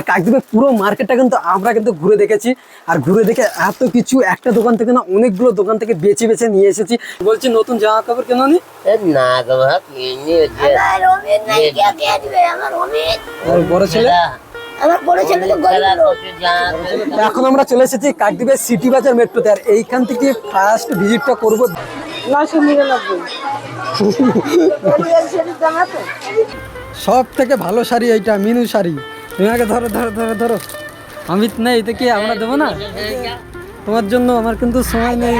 আর কাকদ্বীপের পুরো মার্কেটটা কিন্তু আমরা কিন্তু ঘুরে দেখেছি। আর ঘুরে দেখে এত কিছু একটা দোকান থেকে না অনেকগুলো দোকান থেকে বেছে বেছে নিয়ে এসেছি। বলছি নতুন জামা কাপড় কেন নি? বড় ছেলে? এখন আমরা চলে এসেছি কাকদ্বীপের সিটি বাজার মেট্রোতে। আর এইখান থেকে ফার্স্ট ভিজিটটা করব। নিরানব্বই? সব থেকে ভালো শাড়ি এইটা মিনু শাড়ি। আগে ধরো ধরো ধরো ধরো। অমিত নেই, তো কি আমরা দেবো না? তোমার জন্য আমার কিন্তু সময় নেই।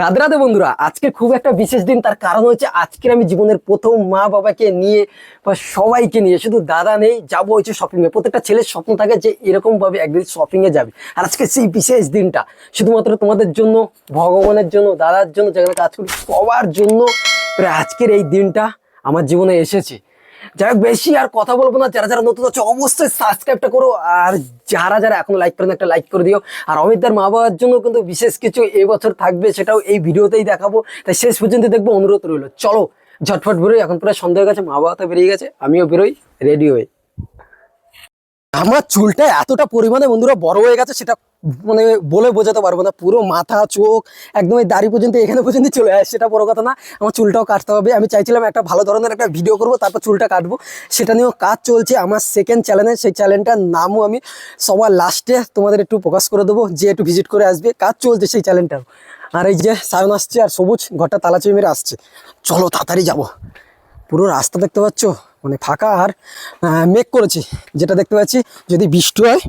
রাধে রাধে বন্ধুরা, আজকে খুব একটা বিশেষ দিন, তার কারণ হচ্ছে আজকের আমি জীবনের প্রথম মা বাবাকে নিয়ে বা সবাইকে নিয়ে, শুধু দাদা নেই, যাব হচ্ছে শপিং এ প্রত্যেকটা ছেলের স্বপ্ন থাকে যে এরকম ভাবে একদিন শপিং এ যাবে। আর আজকে সেই বিশেষ দিনটা, শুধুমাত্র তোমাদের জন্য, ভগবানের জন্য, দাদার জন্য, যেখানে কাজ করি, সবার জন্য প্রায় আজকের এই দিনটা আমার জীবনে এসেছে। যাই বেশি আর কথা বলব না। যারা যারা নতুন আছে, অবশ্যই সাবস্ক্রাইবটা করো। আর যারা যারা এখনও লাইক করেন একটা লাইক করে দিও। আর অমিতদার মা বাবার জন্য কিন্তু বিশেষ কিছু এবছর থাকবে, সেটাও এই ভিডিওতেই দেখাবো। তাই শেষ পর্যন্ত দেখব, অনুরোধ রইল। চলো, ঝটফট বেরোই। এখন প্রায় সন্ধ্যা হয়ে গেছে, মা বাবা তো বেরিয়ে গেছে, আমিও বেরোই রেডি হয়ে। আমার চুলটা এতটা পরিমাণে বন্ধুরা বড় হয়ে গেছে, সেটা মানে বলে বোঝাতে পারব না। পুরো মাথা, চোখ, একদম এই দাড়ি পর্যন্ত, এখানে পর্যন্ত চলে আসে। সেটা বড় কথা না, আমার চুলটাও কাটতে হবে। আমি চাইছিলাম একটা ভালো ধরনের একটা ভিডিও করব, তারপর চুলটা কাটবো। সেটা নিয়েও কাজ চলছে। আমার সেকেন্ড চ্যানেলে সেই চ্যানেলটার নামও আমি সবার লাস্টে তোমাদের একটু প্রকাশ করে দেবো। যে একটু ভিজিট করে আসবে, কাজ চলছে সেই চ্যানেলটাও আর এই যে সায়ন আসছে আর সবুজ, ঘরটা তালা মেরে আসছে। চলো তাড়াতাড়ি যাব। পুরো রাস্তা দেখতে পাচ্ছ? মানে ফাঁকা আর মেঘ করেছে। যেটা দেখতে পাচ্ছি, যদি বৃষ্টি হয়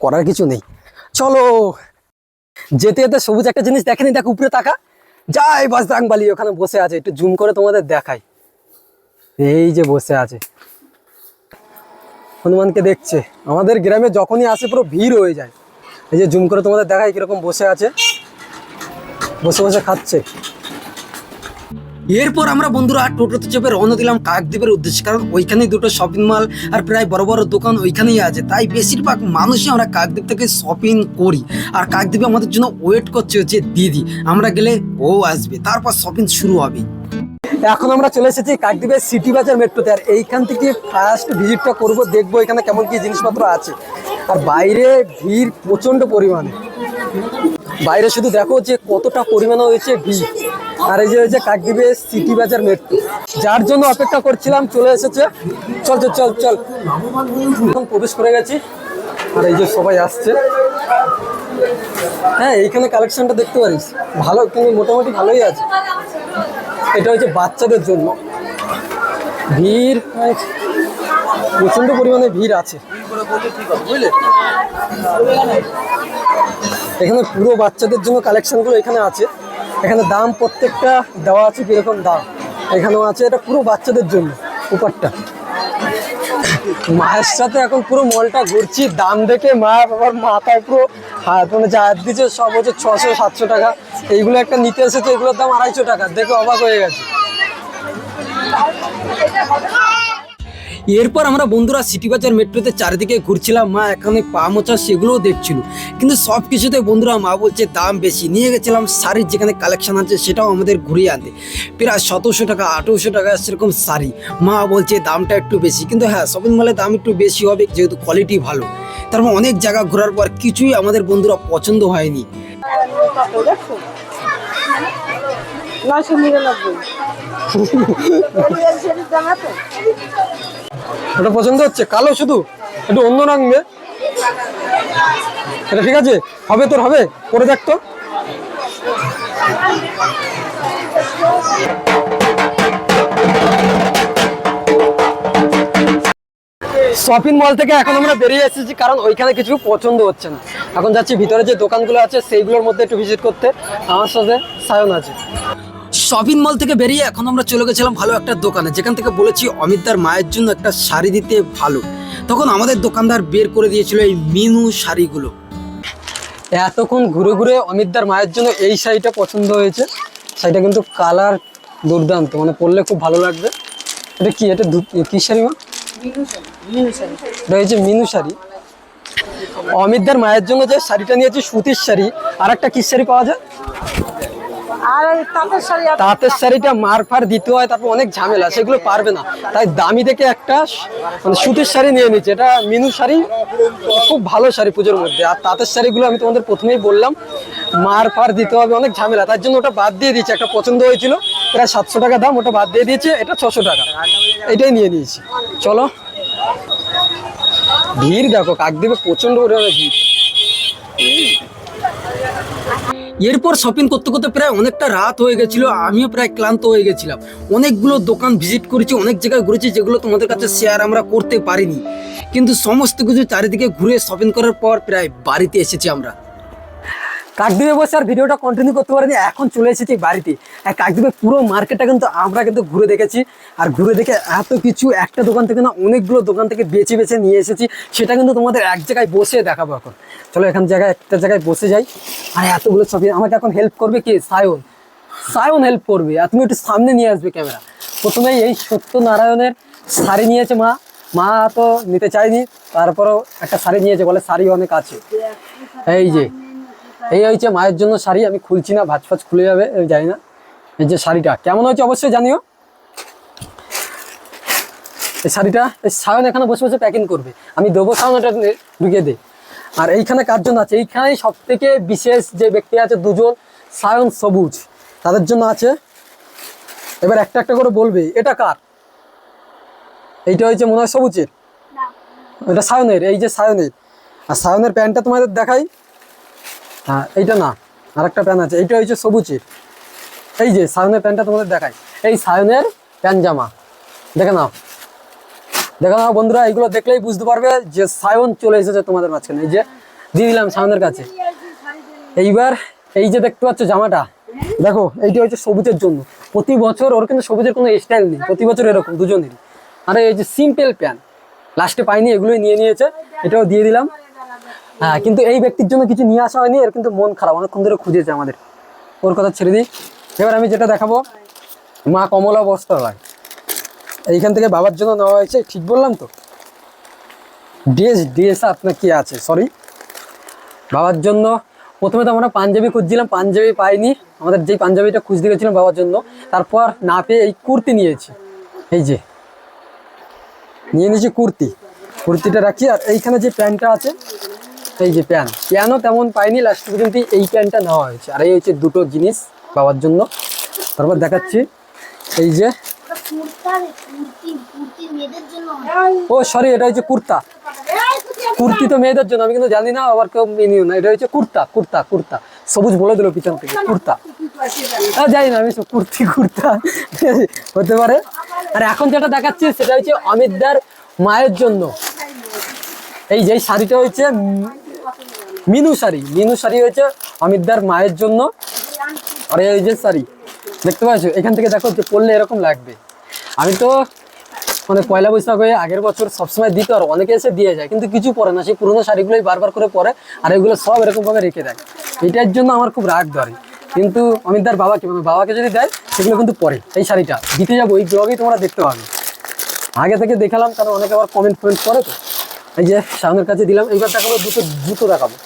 করার কিছু নেই। চলো, যেতে যেতে সবুজ একটা জিনিস দেখেনি দেখ উপরে তাকা। যাই, বাস বালি, ওখানে বসে আছে, একটু জুম করে তোমাদের দেখাই। এই যে বসে আছে। হনুমানকে দেখছে। আমাদের গ্রামে যখনই আসে পুরো ভিড় হয়ে যায়। এই যে জুম করে তোমাদের দেখাই কীরকম বসে আছে। বসে বসে খাচ্ছে। এরপর আমরা বন্ধুরা টোটোতে চেপে রওনা দিলাম কাকদ্বীপের উদ্দেশ্যে, কারণ ওইখানেই দুটো শপিং মল আর প্রায় বড় বড় দোকান ওইখানেই আছে। তাই বেশিরভাগ মানুষই আমরা কাকদ্বীপ থেকে শপিং করি। আর কাকদ্বীপে আমাদের জন্য ওয়েট করছে হচ্ছে দিদি। আমরা গেলে ও আসবে, তারপর শপিং শুরু হবে। এখন আমরা চলে এসেছি কাকদ্বীপের সিটি বাজার মেট্রোতে, আর এইখান থেকে ফার্স্ট ভিজিটটা করব, দেখব এখানে কেমন কি জিনিসপত্র আছে। আর বাইরে ভিড় প্রচণ্ড পরিমাণে। বাইরে শুধু দেখো যে কতটা পরিমাণে হয়েছে ভিড়। আর এই যে হয়েছে কাকদ্বীপের সিটি বাজার মেট্রো। যার জন্য অপেক্ষা করছিলাম, চলে এসেছে। চল চল চল চল। এখন প্রবেশ করে গেছি। আর এই যে সবাই আসছে। হ্যাঁ এইখানে কালেকশনটা দেখতে পারিস। ভালো, কিন্তু মোটামুটি ভালোই আছে। এটা হচ্ছে বাচ্চাদের জন্য। ভিড়, প্রচণ্ড পরিমাণে ভিড় আছে। বুঝলে এখানে পুরো বাচ্চাদের জন্য কালেকশনগুলো এখানে আছে। এখানে দাম প্রত্যেকটা দেওয়া আছে কীরকম দাম। এখানেও আছে, এটা পুরো বাচ্চাদের জন্য উপরটা। মায়ের সাথে এখন পুরো মলটা ঘুরছি, দাম দেখে মা বাবার মাথায় পুরো হাত মানে যা হাত দিচ্ছে সব হচ্ছে ছশো, সাতশো টাকা। এইগুলো একটা নিতে এসেছে, এগুলোর দাম আড়াইশো টাকা। দেখে অবাক হয়ে গেছে। এরপর আমরা বন্ধুরা সিটি বাজার মেট্রোতে চারিদিকে ঘুরছিলাম মা এখানে পা মোচা সেগুলোও দেখছিল। কিন্তু সব কিছুতে বন্ধুরা মা বলছে দাম বেশি। নিয়ে গেছিলাম শাড়ির যেখানে কালেকশন আছে সেটাও আমাদের ঘুরিয়ে আনতে। প্রায় সতেরোশো টাকা আঠেরোশো টাকা সেরকম শাড়ি। মা বলছে দামটা একটু বেশি। কিন্তু হ্যাঁ শপিং মলে দাম একটু বেশি হবে যেহেতু কোয়ালিটি ভালো। তারপর অনেক জায়গা ঘোরার পর কিছুই আমাদের বন্ধুরা পছন্দ হয়নি। নয়শো নিরানব্বই? ওটা পছন্দ হচ্ছে? কালো শুধু? একটু অন্য রঙ এটা ঠিক আছে? হবে তোর, হবে? পরে দেখ তো। শপিং মল থেকে এখন আমরা বেরিয়ে এসেছি, কারণ ওইখানে কিছু পছন্দ হচ্ছে না। এখন যাচ্ছি, ভিতরে যে দোকানগুলো আছে, সেইগুলোর মধ্যে একটু ভিজিট করতে। আমার সাথে সায়ন আছে। শপিং মল থেকে বেরিয়ে এখন আমরা চলে গেছিলাম ভালো একটা দোকানে। যেখান থেকে বলেছি অমিতদার মায়ের জন্য একটা শাড়ি দিতে ভালো। তখন আমাদের দোকানদার বের করে দিয়েছিল এই মিনু শাড়িগুলো। এতক্ষণ ঘুরে ঘুরে অমিতদার মায়ের জন্য এই শাড়িটা পছন্দ হয়েছে। শাড়িটা কিন্তু কালার দুর্দান্ত মানে পরলে খুব ভালো লাগবে। এটা কি? এটা কি শাড়ি মা? এটা হচ্ছে মিনু শাড়ি। অমিতদার মায়ের জন্য যে শাড়িটা নিয়েছি সুতির শাড়ি আর একটা কি শাড়ি পাওয়া যায়? আর তাঁতের শাড়িটা মার ফার দিতে হয়, তারপর অনেক ঝামেলা, সেগুলো পারবে না। তাই দামি দেখে একটা মানে সুতির শাড়ি নিয়ে নিচ্ছে। এটা মিনু শাড়ি, খুব ভালো শাড়ি পুজোর মধ্যে। আর তাঁতের শাড়িগুলো আমি তোমাদের প্রথমেই বললাম মার ফার দিতে হবে, অনেক ঝামেলা। তার জন্য ওটা বাদ দিয়ে দিয়েছি। একটা পছন্দ হয়েছিল, প্রায় সাতশো টাকা দাম, ওটা বাদ দিয়ে দিয়েছে, এটা ছশো টাকা। এটাই নিয়ে নিয়েছি। চলো। ভিড় দেখো, কাকদ্বীপে প্রচণ্ড পরিমাণে ভিড়। এরপর শপিং করতে করতে প্রায় অনেকটা রাত হয়ে গেছিল, আমিও প্রায় ক্লান্ত হয়ে গেছিলাম। অনেকগুলো দোকান ভিজিট করেছি, অনেক জায়গায় ঘুরেছি যেগুলো তোমাদের কাছে শেয়ার আমরা করতে পারিনি। কিন্তু সমস্ত কিছু চারিদিকে ঘুরে শপিং করার পর প্রায় বাড়িতে এসেছি আমরা। কাকদ্বীপে বসে আর ভিডিওটা কন্টিনিউ করতে পারিনি, এখন চলে এসেছি বাড়িতে। আর কাকদ্বীপে পুরো মার্কেটটা কিন্তু আমরা কিন্তু ঘুরে দেখেছি। আর ঘুরে দেখে এত কিছু, একটা দোকান থেকে না অনেকগুলো দোকান থেকে বেছে বেছে নিয়ে এসেছি। সেটা কিন্তু তোমাদের এক জায়গায় বসে দেখাবো এখন। চলো এখান জায়গায় একটা জায়গায় বসে যাই। আর, এতগুলো ছবি আমাকে এখন হেল্প করবে কি? সায়ন। সায়ন হেল্প করবে। আর তুমি একটু সামনে নিয়ে আসবে ক্যামেরা প্রথমেই এই সত্যনারায়ণের শাড়ি নিয়েছে মা। মা তো নিতে চায়নি। তারপরেও একটা শাড়ি নিয়েছে, বলে শাড়ি অনেক আছে। এই যে এই হয়েছে মায়ের জন্য শাড়ি আমি খুলছি না ভাজ ফাজ খুলে যাবে জানি না। এই যে শাড়িটা কেমন হয়েছে অবশ্যই জানিও। এই শাড়িটা এই সায়ন এখানে বসে বসে প্যাকিং করবে। আমি দেবো সায়ন নে- ঢুকিয়ে দে। আর এইখানে কার্জন আছে? এইখানেই সব থেকে বিশেষ যে ব্যক্তি আছে দুজন সায়ন সবুজ। তাদের জন্য আছে। এবার একটা একটা করে বলবে এটা কার? এইটা হয়েছে মনে হয় সবুজের। এটা সায়নের এই যে সায়নের। আর সায়নের প্যান্টটা তোমাদের দেখাই। হ্যাঁ এইটা না আর একটা প্যান আছে, এইটা হচ্ছে সবুজের। এই যে, সায়নের প্যান্টটা তোমাদের দেখায় এই সায়নের প্যান জামা। দেখে নাও। দেখে নাও বন্ধুরা, এইগুলো দেখলেই বুঝতে পারবে যে সায়ন চলে এসেছে তোমাদের মাঝখানে। এই যে, দিয়ে দিলাম সায়নের কাছে। এইবার, এই যে দেখতে পাচ্ছ জামাটা, দেখো, এইটা হচ্ছে সবুজের জন্য। প্রতি বছর ওর কিন্তু সবুজের কোনো স্টাইল নেই, প্রতি বছর এরকম, দুজনেরই। আরে, এই যে সিম্পল প্যান্ট লাস্টে পাইনি, এগুলোই নিয়ে নিয়েছে। এটাও দিয়ে দিলাম। হ্যাঁ কিন্তু এই ব্যক্তির জন্য কিছু নিয়ে আসা হয়নি, এর কিন্তু মন খারাপ। অনেকক্ষণ ধরে খুঁজেছে আমাদের। ওর কথা ছেড়ে দিই। এবার আমি যেটা দেখাবো, মা কমলা বস্ত্রালয়। এইখান থেকে বাবার জন্য নেওয়া হয়েছে, ঠিক বললাম তো? ড্রেস ড্রেস আপনার কি আছে সরি বাবার জন্য, প্রথমে তো আমরা পাঞ্জাবি খুঁজছিলাম, পাঞ্জাবি পাইনি। আমাদের যেই পাঞ্জাবিটা খুঁজতে গেছিলাম বাবার জন্য, তারপর না পেয়ে এই কুর্তি নিয়েছি। এই যে, নিয়ে নিয়েছি কুর্তি। কুর্তিটা রাখি, আর এইখানে যে প্যান্টটা আছে এই যে প্যান প্যানও তেমন পাইনি লাস্ট পর্যন্ত এই প্যান্টটা নেওয়া হয়েছে। আর এই হচ্ছে দুটো জিনিস পাওয়ার জন্য। তারপর দেখাচ্ছি। এই যে ও সরি এটা হচ্ছে কুর্তা। কুর্তি তো মেয়েদের জন্য আমি কিন্তু জানি না আবার কেউ মেনিও না। এটা হচ্ছে কুর্তা কুর্তা কুর্তা। সবুজ বলে দিল পিছন থেকে কুর্তা। আহ, জানি না আমি কুর্তি কুর্তা হতে পারে। আর এখন যেটা দেখাচ্ছি সেটা হচ্ছে অমিতদার মায়ের জন্য। এই যে শাড়িটা হচ্ছে মিনু শাড়ি মিনু শাড়ি হয়েছে অমিতদার মায়ের জন্য। আর এই যে শাড়ি, দেখতে পাচ্ছ? এখান থেকে দেখো যে পরলে এরকম লাগবে। আমি তো মানে পয়লা বৈশাখ হয়ে আগের বছর সবসময় দিত আর অনেকে এসে দিয়ে যায়, কিন্তু কিছু পরে না। সেই পুরোনো শাড়িগুলোই বারবার করে পরে আর এগুলো সব এরকমভাবে রেখে দেয়। এটার জন্য আমার খুব রাগ ধরে। কিন্তু অমিতদার বাবাকে মানে বাবাকে যদি দেয়, সেগুলো কিন্তু পরে। এই শাড়িটা দিতে যাব, এই ব্লগেই তোমরা দেখতে পাবে। আগে থেকে দেখালাম, কারণ অনেকে আবার কমেন্ট ফমেন্ট করে তো। এই যে সামনের কাছে দিলাম, এইবার দেখাবো দুটো জুতো দেখাবো।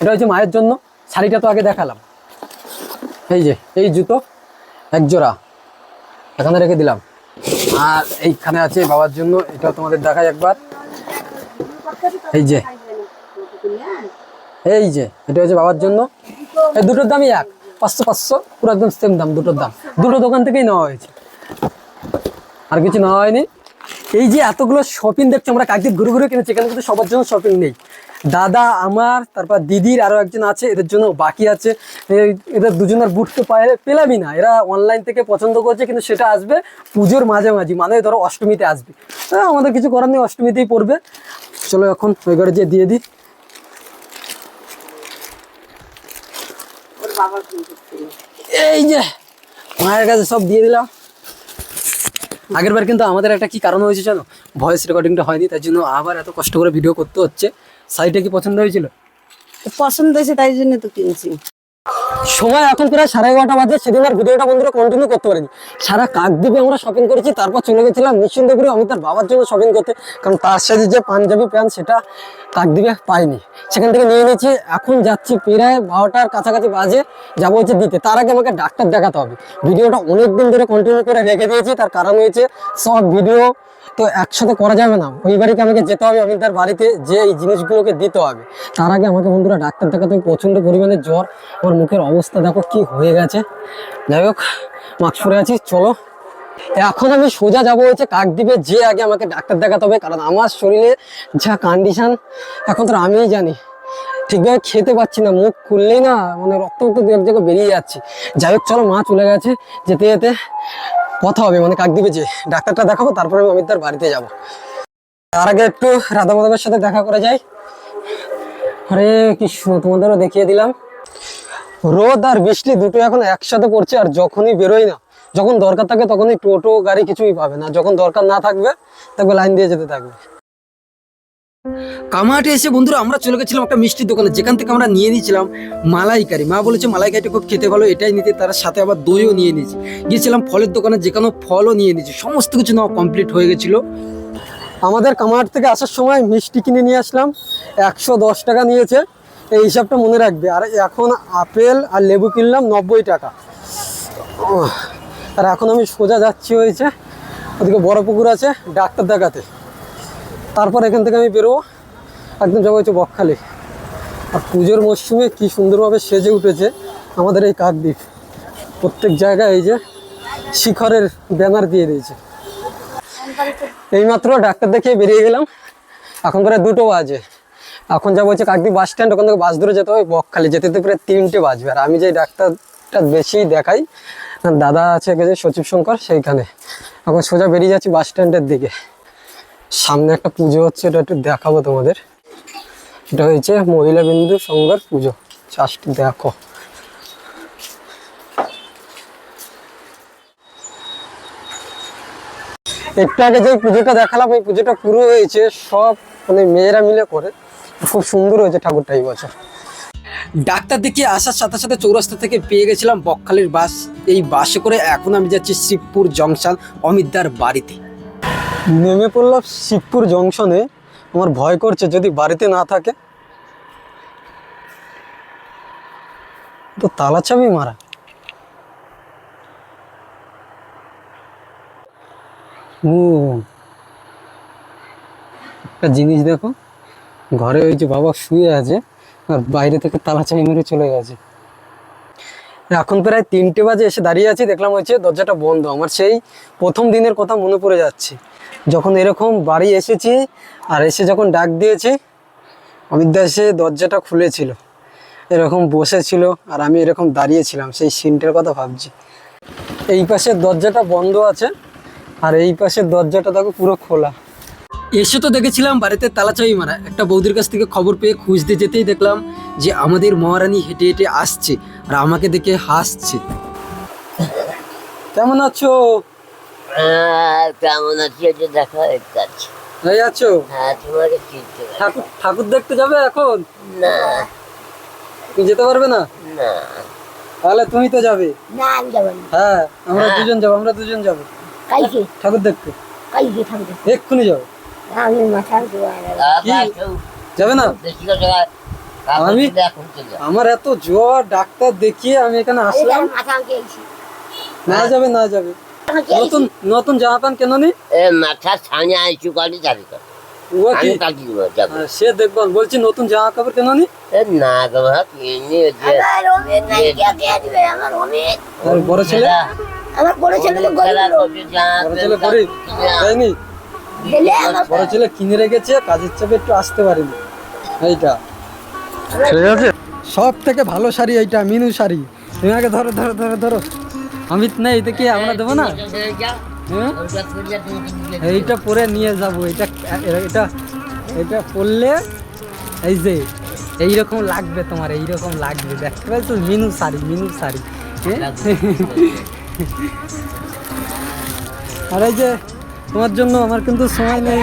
এটা হচ্ছে মায়ের জন্য। শাড়িটা তো আগে দেখালাম। এই যে, এই জুতো এক জোড়া এখানে রেখে দিলাম। আর এইখানে আছে বাবার জন্য এটা তোমাদের দেখাই একবার। এই যে এই যে, এটা হচ্ছে বাবার জন্য। এই দুটোর দামই এক। পাঁচশো পাঁচশো, পুরো একদম সেম দাম, দুটোর দাম। দুটো দোকান থেকেই নেওয়া হয়েছে। আর কিছু নেওয়া হয়নি। এই যে এতগুলো শপিং দেখছ, আমরা কাকদ্বীপ ঘুরে ঘুরে কিনেছি, এখানে কিন্তু সবার জন্য শপিং নেই। দাদা, আমার, তারপর দিদির আরও একজন আছে, এদের জন্য বাকি আছে। এদের দুজনের বুট তো পায়ে পেলামই না। এরা অনলাইন থেকে পছন্দ করছে, কিন্তু সেটা আসবে পুজোর মাঝামাঝি। মানে ধরো অষ্টমীতে আসবে। আমাদের কিছু করার নেই, অষ্টমীতেই পড়বে। চলো এখন ওই ঘরে যে দিয়ে দিই। এই যে, মায়ের কাছে সব দিয়ে দিলাম। আগের বার কিন্তু আমাদের একটা কি কারণ হয়েছে জানো? ভয়েস রেকর্ডিংটা হয়নি, তার জন্য আবার এত কষ্ট করে ভিডিও করতে হচ্ছে। শাড়িটা কি পছন্দ হয়েছিল? পছন্দ হয়েছে তাই জন্য তো কিনছি। সময় এখন প্রায় সাড়ে এগারোটা বাজে সেদিন আর ভিডিওটা বন্ধুরা কন্টিনিউ করতে পারিনি। সারা কাক কাকদ্বীপে আমরা শপিং করেছি তারপর চলে গেছিলাম নিশ্চিন্তপুরে আমি তার বাবার জন্য শপিং করতে। কারণ তার সাথে যে পাঞ্জাবি প্যান্ট সেটা কাক কাকদ্বীপে পাইনি। সেখান থেকে নিয়ে নিয়েছি এখন যাচ্ছি প্রায় বারোটার কাছাকাছি বাজে যাব হচ্ছে দিতে। তার আগে আমাকে ডাক্তার দেখাতে হবে। ভিডিওটা অনেক দিন ধরে কন্টিনিউ করে রেখে দিয়েছি তার কারণ হয়েছে সব ভিডিও তো একসাথে করা যাবে না। ওই বাড়িতে আমাকে যেতে হবে, আমি তার বাড়িতে যে এই জিনিসগুলোকে দিতে হবে। তার আগে আমাকে বন্ধুরা ডাক্তার দেখাতে প্রচণ্ড পরিমাণে জ্বর। আমার মুখের অবস্থা দেখো কি হয়ে গেছে। যাই হোক, মাস্ক পরে আছি, চলো। এখন আমি সোজা যাব হচ্ছে কাকদ্বীপে, যে আগে আমাকে ডাক্তার দেখাতে হবে, কারণ আমার শরীরে যা কন্ডিশন এখন তো আমিই জানি। ঠিকভাবে খেতে পাচ্ছি না, মুখ খুললেই না মানে রক্ত রক্ত এক জায়গায় বেরিয়ে যাচ্ছে। যাই হোক, চলো মা চলে গেছে, যেতে যেতে কথা হবে মানে কাকদ্বীপে যে, ডাক্তারটা দেখাবো, তারপরে আমি অমিতদার বাড়িতে যাব। তার আগে একটু রাধা মাধবের সাথে দেখা করে যাই আরে কৃষ্ণ তোমাদেরও দেখিয়ে দিলাম। রোদ আর বৃষ্টি দুটো এখন একসাথে পড়ছে, আর যখনই বেরোই না, যখন দরকার থাকে তখনই টোটো, গাড়ি কিছুই পাবে না। যখন দরকার না থাকবে তখন লাইন দিয়ে যেতে থাকবে। কামাহাটে এসে বন্ধুরা আমরা চলে গেছিলাম একটা মিষ্টির দোকানে। যেখান থেকে আমরা নিয়ে নিয়েছিলাম মালাইকারি। মা বলেছে মালাইকারিটা খুব খেতে ভালো, এটাই নিতে। তার সাথে আবার দইও নিয়ে নিয়েছি। গিয়েছিলাম ফলের দোকানে যেখানে ফলও নিয়ে নিয়েছি। সমস্ত কিছু নেওয়া কমপ্লিট হয়ে গেছিল। আমাদের কামাহাট থেকে আসার সময় মিষ্টি কিনে নিয়ে আসলাম। একশো দশ টাকা নিয়েছে। এই হিসাবটা মনে রাখবে। আর এখন আপেল আর লেবু কিনলাম নব্বই টাকা। আর এখন আমি সোজা যাচ্ছি হয়েছে, ওদিকে বড় পুকুর আছে, ডাক্তার দেখাতে। তারপর এখান থেকে আমি বেরোবো। একদম যাব হচ্ছে বকখালি। আর পুজোর মরশুমে কি সুন্দরভাবে সেজে উঠেছে আমাদের এই কাকদ্বীপ। প্রত্যেক জায়গায় এই যে শিখরের ব্যানার দিয়ে দিয়েছে। এইমাত্র ডাক্তার দেখিয়ে বেরিয়ে গেলাম। এখন প্রায় দুটো বাজে। এখন যাব হচ্ছে কাকদ্বীপ বাস স্ট্যান্ড, ওখান থেকে বাস ধরে যেতে হবে বকখালি। যেতে যেতে প্রায় তিনটে বাজবে। আর আমি যে ডাক্তারটা বেশি দেখাই, দাদা আছে, সচিব শঙ্কর, সেইখানে। এখন সোজা বেরিয়ে যাচ্ছি বাস স্ট্যান্ডের দিকে। সামনে একটা পুজো হচ্ছে, এটা একটু দেখাবো তোমাদের। এটা হয়েছে মহিলা বিন্দু সংঘর পুজো। জাস্ট দেখো। একটু আগে যে পুজোটা দেখালাম ওই পুজোটা পুরো হয়েছে, সব মানে মেয়েরা মিলে করে। খুব সুন্দর হয়েছে ঠাকুরটা এই বছর। ডাক্তার দেখিয়ে আসার সাথে সাথে চৌরাস্তা থেকে পেয়ে গেছিলাম বকখালির বাস। এই বাসে করে এখন আমি যাচ্ছি শিবপুর জংশন অমিতদার বাড়িতে। নেমে পড়লাম শিবপুর জংশনে। আমার ভয় করছে যদি বাড়িতে না থাকে। তো তালা চাবি মারা। ও। একটা জিনিস দেখো। ঘরে ওই যে বাবা শুয়ে আছে, আর বাইরে থেকে তালা চাবি মেরে চলে গেছে। এখন প্রায় তিনটে বাজে এসে দাঁড়িয়ে আছি, দেখলাম হচ্ছে দরজাটা বন্ধ। আমার সেই প্রথম দিনের কথা মনে পড়ে যাচ্ছে। যখন এরকম বাড়ি এসেছি আর এসে যখন ডাক দিয়েছি অমিত দা এসে দরজাটা খুলেছিল। এরকম বসেছিল আর আমি এরকম দাঁড়িয়েছিলাম, সেই সিনটার কথা ভাবছি। এই পাশের দরজাটা বন্ধ আছে আর এই পাশের দরজাটা দেখো পুরো খোলা। এসে তো দেখেছিলাম বাড়িতে তালাচাবি মারা। একটা বৌদির কাছ থেকে খবর পেয়ে খুঁজতে যেতেই দেখলাম যে আমাদের মহারানী হেঁটে হেঁটে আসছে আর আমাকে দেখে হাসছে। কেমন আছো? কেমন আছি? এটা দেখা যাচ্ছে। এই আছো? হ্যাঁ তোমাকে চিনতে ঠাকুর ঠাকুর দেখতে যাবে এখন? না। তুমি যেতে পারবে না? না। তাহলে তুমি তো যাবে। না আমি যাব না। হ্যাঁ আমরা দুজন যাব আমরা দুজন যাব। কালকে? ঠাকুর দেখতে। কালকে থাকবে। এক্ষুনি যাব আমি মাথা যাবে না? আমি? আমার এত জ্বর ডাক্তার দেখিয়ে আমি এখানে আসলাম। না যাবে না যাবে। নতুন নতুন জামা প্যান্ট কেন নি এ মাথার ছানি আইসু করে যাবি তো। ও কি? কাটি যাব। সে দেখব বলছি নতুন জামা কাপড় কেন নি এ না গো ভাত এমনি যে আমার অমিত নাই কে কে দিবে? আমার অমিত। আর বড় ছেলে? আমার বড় ছেলে তো গরিব লোক। বড় ছেলে গরিব? দিলে আমার বড় ছেলে কিনে রেখেছে কাজের চাপে একটু আসতে পারিনি। এইটা। ঠিক আছে। সব থেকে ভালো শাড়ি এইটা মিনু শাড়ি। তুমি আগে ধরো ধরো ধরো ধরো। অমিত নেই, এটা কি আমরা দেবো না? হ্যাঁ? এইটা পরে নিয়ে যাব, এটা এটা এটা পরলে এই যে, এইরকম লাগবে তোমার, এইরকম লাগবে। দেখতে পাচ্ছ, মিনু শাড়ি মিনু শাড়ি? আর এই যে, তোমার জন্য আমার কিন্তু সময় নেই।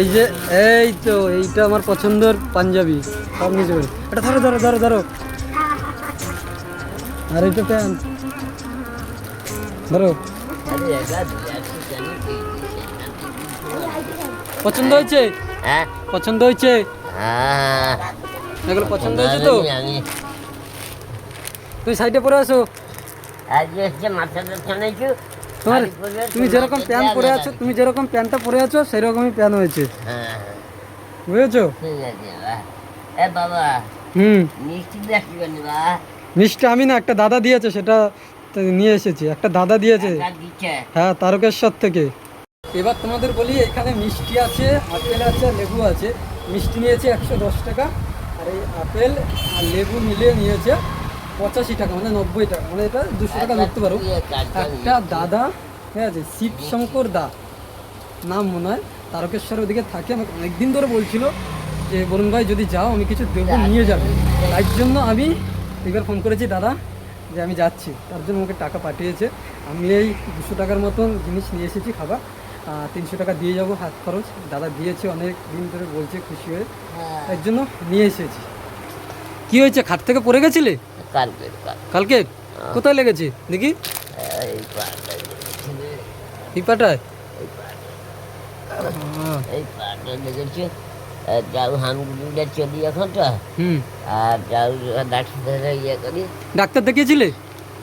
এই যে, এই তো, এইটা আমার পছন্দের পাঞ্জাবি। সব বলি এটা ধরো ধরো ধরো ধরো। আর এইটা প্যান্ট। ধরো। এটা? পছন্দ হয়েছে? হ্যাঁ। পছন্দ হয়েছে? হ্যাঁ। এগুলো পছন্দ হয়েছে তো? তুমি সাইডে পরে আসো তোমার তুমি যেরকম প্যান্ট পরে আছো তুমি যেরকম প্যান্টটা পরে আছো সেরকমই প্যান্ট হয়েছে। হ্যাঁ। বুঝেছ? বাবা হুম। মিষ্টি দেখি বা মিষ্টি আমি না একটা দাদা দিয়েছে সেটা নিয়ে এসেছি। একটা দাদা দিয়েছে। হ্যাঁ তারকেশ্বর থেকে। এবার তোমাদের বলি এখানে মিষ্টি আছে আপেল আছে লেবু আছে। মিষ্টি নিয়েছে একশো দশ টাকা। আর এই আপেল আর লেবু মিলিয়ে নিয়েছে পঁচাশি টাকা মানে নব্বই টাকা। মানে এটা দুশো টাকা ধরতে পারো। একটা দাদা ঠিক আছে শিবশঙ্কর দা। নাম মনে হয়। তারকেশ্বর ওদিকে থাকে। আমাকে অনেকদিন ধরে বলছিল যে বরুণ ভাই যদি যাও আমি কিছু দেবো নিয়ে যাবে। তাই জন্য আমি একবার ফোন করেছি দাদা যে আমি যাচ্ছি। তার জন্য আমাকে টাকা পাঠিয়েছে। আমি এই দুশো টাকার মতন জিনিস নিয়ে এসেছি খাবার। তিনশো টাকা দিয়ে যাব হাত খরচ। দাদা দিয়েছে অনেক দিন ধরে বলছে খুশি হয়ে। তার জন্য নিয়ে এসেছি। কি হয়েছে খাট থেকে পড়ে গেছিলে? কালকে কাল কালকে? কোথায় লেগেছে দেখি? এই পাটা এই পাটায় এই পাটা আহ, এই পাটা লেগেছে। যাও হামগুলিটা চলি এখন তো। হুম। আর যাও ডাক্তার ইয়ে করি। ডাক্তার দেখিয়েছিলে?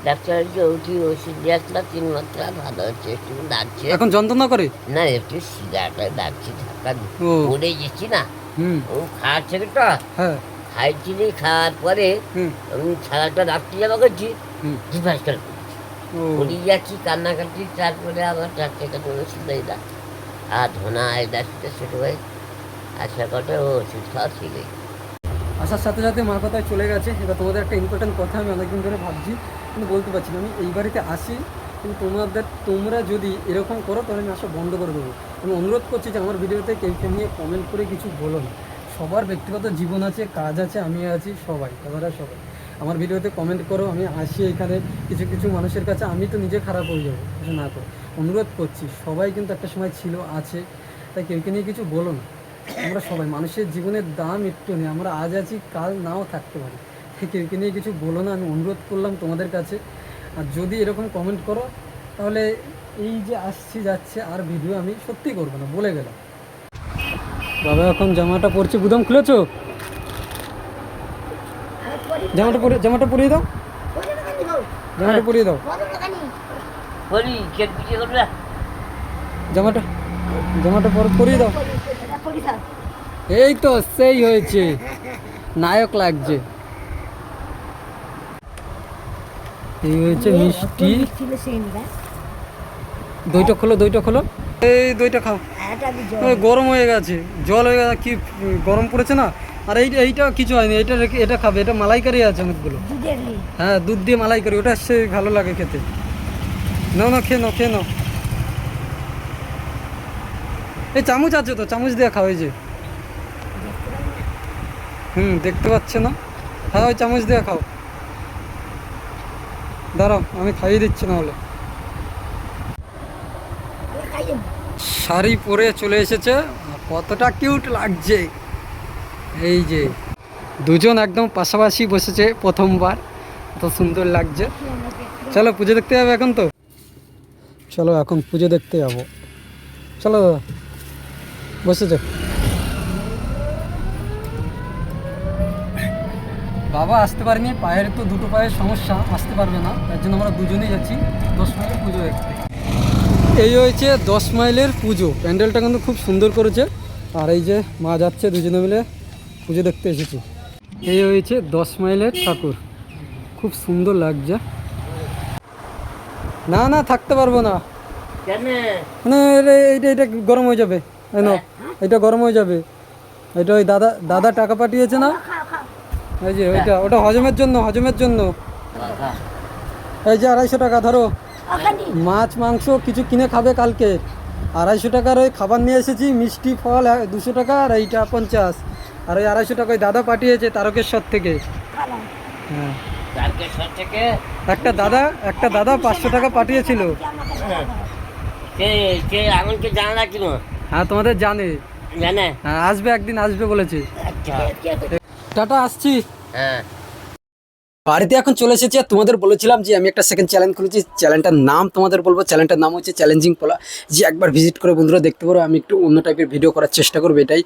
ডাক্তার যে উঠি ওষুধ দিয়ে আসলাম তিন মাত্রা ভালো হচ্ছে একটু ডাকছে। এখন যন্ত্রণা করে? না একটু সিগাটা ডাকছি ঢাকা ও। পড়ে গেছি না। হুম। ও খাওয়াচ্ছে তো। হ্যাঁ। খাওয়ার পরে হুম। আমি ছাড়াটা রাখতে যাব করছি হুম। ডিভাইস করে ও। পড়ে যাচ্ছি কান্নাকাটি তারপরে আবার ডাক্তার কাছে ওষুধ দেয় না। আর ধোনা এটা সেটা ছোট ভাই আশা করে ও ওষুধ খাওয়া আসার সাথে সাথে মার কথায় চলে গেছে। এবার তোমাদের একটা ইম্পর্টেন্ট কথা আমি অনেকদিন ধরে ভাবছি, কিন্তু বলতে পারছি না। আমি এই বাড়িতে আসি, কিন্তু তোমাদের, তোমরা যদি এরকম করো, তাহলে আমি আসা বন্ধ করে দেবো। আমি অনুরোধ করছি যে আমার ভিডিওতে কেউ কেউ নিয়ে কমেন্ট করে কিছু বলো না। সবার ব্যক্তিগত জীবন আছে, কাজ আছে, আমি আছি, সবাই তোমরা সবাই। আমার ভিডিওতে কমেন্ট করো, আমি আসি এখানে। কিছু কিছু মানুষের কাছে আমি তো নিজে খারাপ হয়ে যাব, কিছু না করো। অনুরোধ করছি, সবাই কিন্তু একটা সময় ছিল, আছে। তাই কেউ কে নিয়ে কিছু বলো না। আমরা সবাই মানুষের জীবনের দাম একটু নেই আমরা আজ আছি কাল নাও থাকতে পারি। কেউ কে নিয়ে কিছু বলো না আমি অনুরোধ করলাম তোমাদের কাছে। আর যদি এরকম কমেন্ট করো তাহলে এই যে আসছি যাচ্ছে আর ভিডিও আমি সত্যি করব না বলে গেলাম। বাবা এখন জামাটা পরছে গুদাম খুলেছো? জামাটা পরে জামাটা পরিয়ে দাও। জামাটা পরিয়ে দাও। জামাটা জামাটা পর পরিয়ে দাও। এই তো সেই হয়েছে। নায়ক লাগছে। এই হয়েছে মিষ্টি। দইটা খোলো দইটা খোলো। এই দইটা খাও। গরম হয়ে গেছে। জল হয়ে গেছে। কি গরম পড়েছে না? আর এই এইটা কিছু হয়নি। এটা রেখে এটা খাবে। এটা মালাইকারি আছে অনেকগুলো। হ্যাঁ দুধ দিয়ে মালাইকারি। ওটা সে ভালো লাগে খেতে। নাও না খেয়ে নাও খেয়ে নাও। এই চামচ আছে তো, চামচ দিয়ে খাও, এই যে। হুম, দেখতে পাচ্ছে না? হ্যাঁ ওই চামচ দিয়ে খাও। দাঁড়াও, আমি খাইয়ে দিচ্ছি না হলে শাড়ি পরে চলে এসেছে কতটা কিউট লাগছে। এই যে, দুজন একদম পাশাপাশি বসেছে প্রথমবার কত সুন্দর লাগছে। চলো, পুজো দেখতে যাবে এখন তো? চলো, এখন পুজো দেখতে যাব। চলো দাদা বসেছে। বাবা আসতে পারেনি পায়ের তো দুটো পায়ের সমস্যা আসতে পারবে না তার জন্য আমরা দুজনেই যাচ্ছি দশ মাইলের পুজো দেখতে। এই হয়েছে দশ মাইলের পুজো প্যান্ডেলটা কিন্তু খুব সুন্দর করেছে আর এই যে মা যাচ্ছে দুজনে মিলে পুজো দেখতে এসেছি। এই হয়েছে দশ মাইলের ঠাকুর খুব সুন্দর লাগছে। না না থাকতে পারব না। কেন? এটা- এইটা এটা গরম হয়ে যাবে। এই নাও, এটা গরম হয়ে যাবে। এটা ওই দাদা দাদা টাকা পাঠিয়েছে না? এই যে ওইটা ওটা হজমের জন্য হজমের জন্য। এই যে আড়াইশো টাকা ধরো। মাছ মাংস কিছু কিনে খাবে কালকে। আড়াইশো টাকার ওই খাবার নিয়ে এসেছি মিষ্টি ফল দুশো টাকা আর এইটা পঞ্চাশ। আর ওই আড়াইশো টাকা ওই দাদা পাঠিয়েছে তারকেশ্বর থেকে। হ্যাঁ। থেকে? একটা দাদা একটা দাদা পাঁচশো টাকা পাঠিয়েছিল। কে কে আমাকে জানা কি হ্যাঁ তোমাদের জানে। জানে। হ্যাঁ আসবে একদিন আসবে বলেছে। আচ্ছা টাটা আসছি। হ্যাঁ। বাড়িতে এখন চলে এসেছি আর তোমাদের বলেছিলাম যে আমি একটা সেকেন্ড চ্যানেল খুলেছি। চ্যানেলটার নাম তোমাদের বলব। চ্যানেলটার নাম হচ্ছে চ্যালেঞ্জিং পোলা। যে একবার ভিজিট করে বন্ধুরা দেখতে পারো আমি একটু অন্য টাইপের ভিডিও করার চেষ্টা করব এটাই।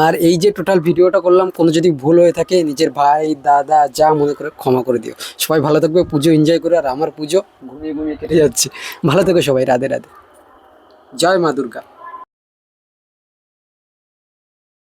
আর এই যে টোটাল ভিডিওটা করলাম কোনো যদি ভুল হয়ে থাকে নিজের ভাই দাদা যা মনে করে ক্ষমা করে দিও। সবাই ভালো থাকবে পুজো এনজয় করে আর আমার পুজো ঘুমিয়ে ঘুমিয়ে কেটে যাচ্ছে। ভালো থেকো সবাই রাধে রাধে। জয় মা দুর্গা।